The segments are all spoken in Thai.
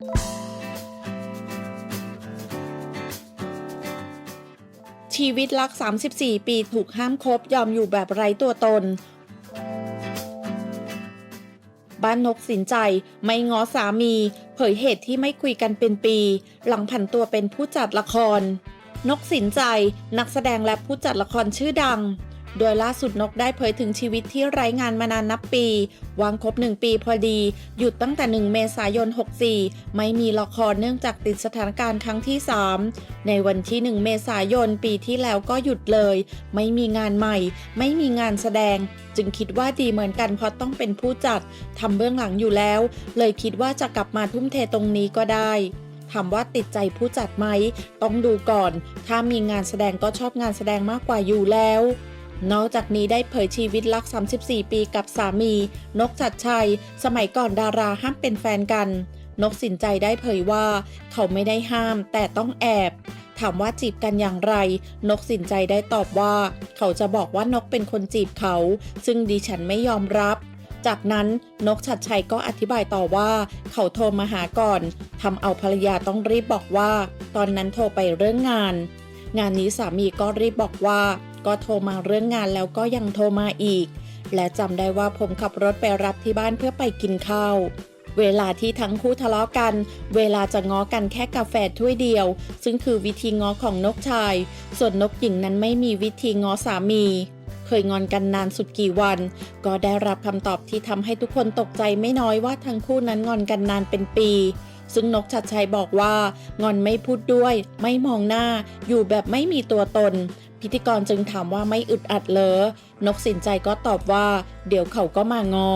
ชีวิตรัก 34 ปีถูกห้ามคบยอมอยู่แบบไร้ตัวตน บ้านนกสินใจไม่ง้อสามี เผยเหตุที่ไม่คุยกันเป็นปี หลังผันตัวเป็นผู้จัดละคร นกสินใจนักแสดงและผู้จัดละครชื่อดัง โดยล่าสุดนกได้เผยถึงชีวิตที่ไร้งานมานานนับปี วางครบหนึ่งปีพอดี หยุดตั้งแต่ 1 เมษายน 64 ไม่มีละครเนื่องจากติดสถานการณ์ครั้งที่ 3 ในวันที่ 1 เมษายนปีที่แล้วก็หยุดเลย ไม่มีงานใหม่ ไม่มีงานแสดง จึงคิดว่าดีเหมือนกันเพราะต้องเป็นผู้จัดทำเบื้องหลังอยู่แล้ว เลยคิดว่าจะกลับมาทุ่มเทตรงนี้ก็ได้ถามว่าติดใจผู้จัดไหม ต้องดูก่อน ถ้ามีงานแสดงก็ชอบงานแสดงมากกว่าอยู่แล้ว นอกจากนี้ได้เผยชีวิตรัก 34 ปีกับสามี นกจัดชัย สมัยก่อนดาราห้ามเป็นแฟนกัน นกสินใจได้เผยว่า เขาไม่ได้ห้ามแต่ต้องแอบ ถามว่าจีบกันอย่างไร นกสินใจได้ตอบว่า เขาจะบอกว่านกเป็นคนจีบเขา ซึ่งดิฉันไม่ยอมรับ จากนั้นนกชัดชัยก็อธิบายต่อว่า เขาโทรมาหาก่อนทำเอาภรรยาต้องรีบบอกว่า ตอนนั้นโทรไปเรื่องงาน งานนี้สามีก็รีบบอกว่า ก็โทรมาเรื่องงานแล้วก็ยังโทรมาอีก และจำได้ว่าผมขับรถไปรับที่บ้านเพื่อไปกินข้าวเวลาที่ทั้งคู่ทะเลาะกัน เวลาจะง้อกันแค่กาแฟถ้วยเดียว ซึ่งคือวิธีง้อของนกชาย ส่วนนกหญิงนั้นไม่มีวิธีง้อสามี เคยงอนกันนานสุดกี่วัน ก็ได้รับคำตอบที่ทำให้ทุกคนตกใจไม่น้อยว่าทั้งคู่นั้นงอนกันนานเป็นปี ซึ่งนกชัดชัยบอกว่า งอนไม่พูดด้วย ไม่มองหน้า อยู่แบบไม่มีตัวตน พิธีกรจึงถามว่าไม่อึดอัดเหรอนกสินใจก็ตอบว่า เดี๋ยวเขาก็มาง้อ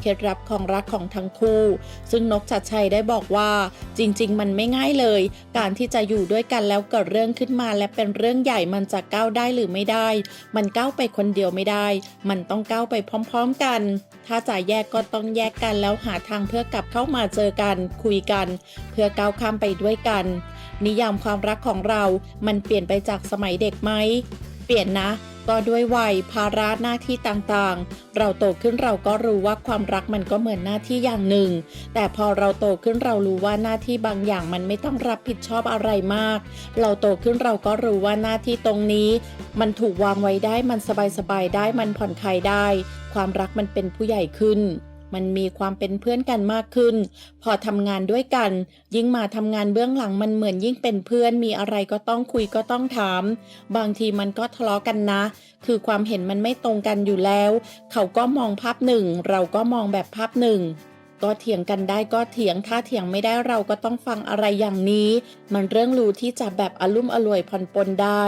เคล็ดลับของรักของทั้งคู่ ซึ่งนกชัดชัยได้บอกว่าจริง ๆ มันไม่ง่ายเลย การที่จะอยู่ด้วยกันแล้วเกิดเรื่องขึ้นมาและเป็นเรื่องใหญ่มันจะก้าวได้หรือไม่ได้ มันก้าวไปคนเดียวไม่ได้ มันต้องก้าวไปพร้อม ๆ กัน ถ้าจะแยกก็ต้องแยกกันแล้วหาทางเพื่อกลับเข้ามาเจอกัน คุยกัน เพื่อก้าวข้ามไปด้วยกัน นิยามความรักของเรา มันเปลี่ยนไปจากสมัยเด็กไหม เปลี่ยนนะ ก็ด้วยวัยภาระหน้าที่ต่างๆ เราโตขึ้นเราก็รู้ว่าความรักมันก็เหมือนหน้าที่อย่างหนึ่ง แต่พอเราโตขึ้นเรารู้ว่าหน้าที่บางอย่างมันไม่ต้องรับผิดชอบอะไรมาก เราโตขึ้นเราก็รู้ว่าหน้าที่ตรงนี้ มันถูกวางไว้ได้มันสบายๆได้มันผ่อนคลายได้ ความรักมันเป็นผู้ใหญ่ขึ้น มันมีความเป็นเพื่อนกันมากขึ้น พอทำงานด้วยกัน ยิ่งมาทำงานเบื้องหลังมันเหมือนยิ่งเป็นเพื่อน มีอะไรก็ต้องคุยก็ต้องถาม บางทีมันก็ทะเลาะกันนะ คือความเห็นมันไม่ตรงกันอยู่แล้ว เขาก็มองภาพหนึ่ง เราก็มองแบบภาพหนึ่งก็เถียงกันได้ก็เถียงถ้าเถียงไม่ได้เราก็ต้องฟังอะไรอย่างนี้ มันเรื่องรู้ที่จะแบบอารมุ่มอร่วยผ่อนปลนได้